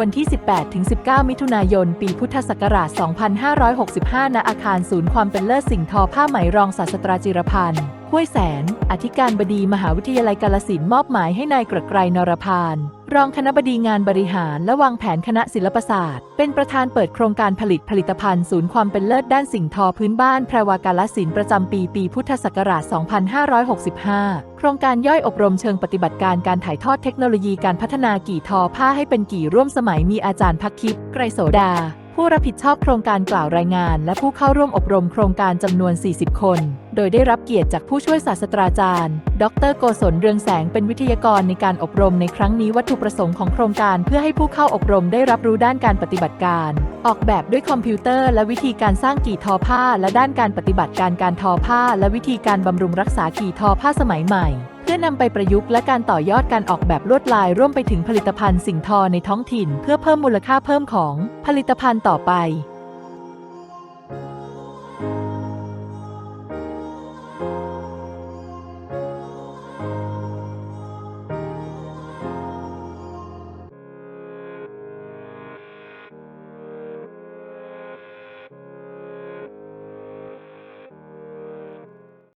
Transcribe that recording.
วันที่ 18-19 มิถุนายน ปีพุทธศักราช 2565 ณ อาคารศูนย์ความเป็นเลิศสิ่งทอผ้าไหมรองศาสตราจิรพันธ์ ห้วยแสน อธิการบดีมหาวิทยาลัยกาลสินมอบหมายให้นายกรกไกรนรพาน รองคณะบดีงานบริหารและวางแผนคณะศิลปศาสตร์ เป็นประธานเปิดโครงการผลิตผลิตภัณฑ์ศูนย์ความเป็นเลิศด้านสิ่งทอพื้นบ้านแพรวากาลสินประจำปีปีพุทธศักราช 2565 โครงการย่อยอบรมเชิงปฏิบัติการการถ่ายทอดเทคโนโลยีการพัฒนากี่ทอผ้าให้เป็นกี่ร่วมสมัยมีอาจารย์พักคิปไกรโสดา ผู้รับผิดชอบโครงการกล่าวรายงาน และผู้เข้าร่วมอบรมโครงการจำนวน 40 คน โดยได้รับเกียรติจากผู้ช่วยศาสตราจารย์ ดรโกศลเรืองแสงเป็นวิทยากรในการอบรมในครั้งนี้วัตถุประสงค์ของโครงการเพื่อให้ผู้เข้าอบรมได้รับรู้ด้านการปฏิบัติการ ออกแบบด้วยคอมพิวเตอร์ และวิธีการสร้างกี่ทอผ้า และด้านการปฏิบัติการการทอผ้า และวิธีการบำรุงรักษากี่ทอผ้าสมัยใหม่ พื่อนำไปประยุกต์และการต่อยอดการออกแบบลวดลายร่วมไปถึงผลิตภัณฑ์สิ่งทอในท้องถิ่น เพื่อเพิ่มมูลค่าเพิ่มของผลิตภัณฑ์ต่อไป